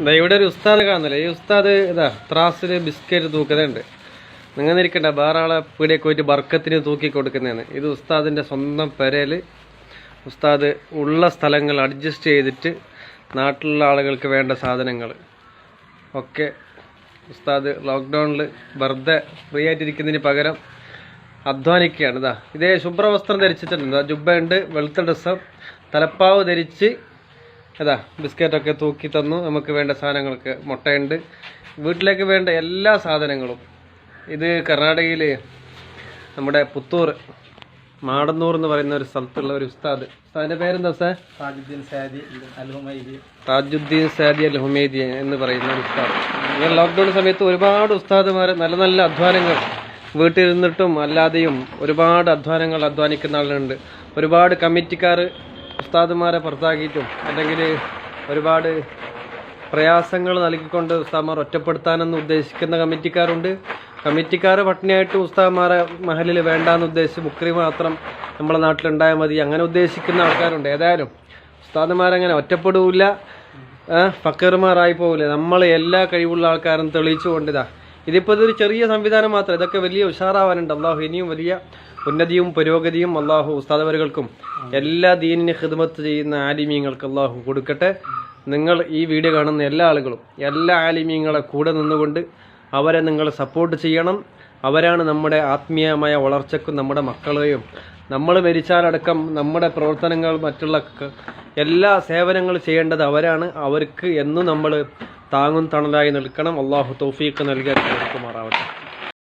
ഇവിടെ ഒരു ഉസ്താദ് കാണുന്നില്ല? ഈ ഉസ്താദ് ഇതാ ത്രാസിൽ ബിസ്ക്കറ്റ് തൂക്കുന്നുണ്ട് നിങ്ങൾ ഇരിക്കണ്ട വേറെ പീടിയൊക്കെ പോയിട്ട് ബർക്കത്തിന് തൂക്കി കൊടുക്കുന്നതാണ്. ഇത് ഉസ്താദിന്റെ സ്വന്തം പെരയിൽ ഉസ്താദ് ഉള്ള സ്ഥലങ്ങൾ അഡ്ജസ്റ്റ് ചെയ്തിട്ട് നാട്ടിലുള്ള ആളുകൾക്ക് വേണ്ട സാധനങ്ങൾ. ഒക്കെ ഉസ്താദ് ലോക്ക്ഡൗണിൽ വെറുതെ ഫ്രീ ആയിട്ടിരിക്കുന്നതിന് പകരം അധ്വാനിക്കുകയാണ്. ഇതാ ഇതേ ശുഭ്രവസ്ത്രം ധരിച്ചിട്ടുണ്ട്. ജുബ്ബ ഉണ്ട് വെളുത്ത ഡ്രസ്സം തലപ്പാവ് ധരിച്ച് അതാ ബിസ്ക്കറ്റൊക്കെ തൂക്കി തന്നു. നമുക്ക് വേണ്ട സാധനങ്ങൾക്ക് മുട്ടയുണ്ട്. വീട്ടിലേക്ക് വേണ്ട എല്ലാ സാധനങ്ങളും. ഇത് കർണാടകയിൽ നമ്മുടെ പുത്തൂർ മാടന്നൂർ എന്ന് പറയുന്ന ഒരു സ്ഥലത്തുള്ള ഒരു ഉസ്താദ്. ഉസ്താദിന്റെ പേരെന്താ സാർ താജുദ്ദീൻ സാദി അൽഹുമൈദി. താജുദ്ദീൻ സാദി അൽ ഹുമേദി എന്ന് പറയുന്ന ഒരു ഉസ്താദ്. ഇങ്ങനെ ലോക്ക്ഡൗൺ സമയത്ത് ഒരുപാട് ഉസ്താദുമാർ നല്ല നല്ല അധ്വാനങ്ങൾ വീട്ടിലിരുന്നിട്ടും അല്ലാതെയും ഒരുപാട് അധ്വാനങ്ങൾ അധ്വാനിക്കുന്ന ആളുണ്ട് ഒരുപാട് കമ്മിറ്റിക്കാർ ഉസ്താദുമാരെ പുറത്താക്കിയിട്ടും അല്ലെങ്കിൽ ഒരുപാട് പ്രയാസങ്ങൾ നൽകിക്കൊണ്ട് ഉസ്താദ്മാർ ഒറ്റപ്പെടുത്താനെന്ന് ഉദ്ദേശിക്കുന്ന കമ്മിറ്റിക്കാരുണ്ട്. കമ്മിറ്റിക്കാർ പട്ടിണിയായിട്ട് ഉസ്താദ്മാരെ മഹലിൽ വേണ്ടാന്ന് ഉദ്ദേശിച്ച് മുക്രി മാത്രം നമ്മുടെ നാട്ടിലുണ്ടായാൽ മതി. അങ്ങനെ ഉദ്ദേശിക്കുന്ന ആൾക്കാരുണ്ട്. ഏതായാലും ഉസ്താദുമാരങ്ങനെ ഒറ്റപ്പെടില്ല ഫക്കർമാരായി പോകില്ല നമ്മൾ എല്ലാ കഴിവുള്ള ആൾക്കാരും തെളിയിച്ചു കൊണ്ടിതാ ഇതിപ്പോൾ ഇതൊരു ചെറിയ സംവിധാനം മാത്രം. ഇതൊക്കെ വലിയ ഉഷാറാവാനുണ്ട്. അള്ളാഹു ഇനിയും വലിയ ഉന്നതിയും പുരോഗതിയും അള്ളാഹു ഉസ്താദവരുകൾക്കും എല്ലാ ദീനിനെ ഹിദ്മത്ത് ചെയ്യുന്ന ആലിമീങ്ങൾക്ക് അള്ളാഹു കൊടുക്കട്ടെ. നിങ്ങൾ ഈ വീഡിയോ കാണുന്ന എല്ലാ ആളുകളും എല്ലാ ആലിമീങ്ങളെ കൂടെ നിന്നുകൊണ്ട് അവരെ നിങ്ങൾ സപ്പോർട്ട് ചെയ്യണം. അവരാണ് നമ്മുടെ ആത്മീയമായ വളർച്ചയ്ക്കും നമ്മുടെ മക്കളെയും. നമ്മൾ മരിച്ചാലടക്കം നമ്മുടെ പ്രവർത്തനങ്ങൾ മറ്റുള്ള എല്ലാ സേവനങ്ങൾ ചെയ്യേണ്ടത് അവരാണ്. അവർക്ക് എന്നും നമ്മൾ താങ്ങും തണലായി നിൽക്കണം. അള്ളാഹു തൗഫീഖ് നൽകാൻ കൊടുക്കുമാറാവട്ടെ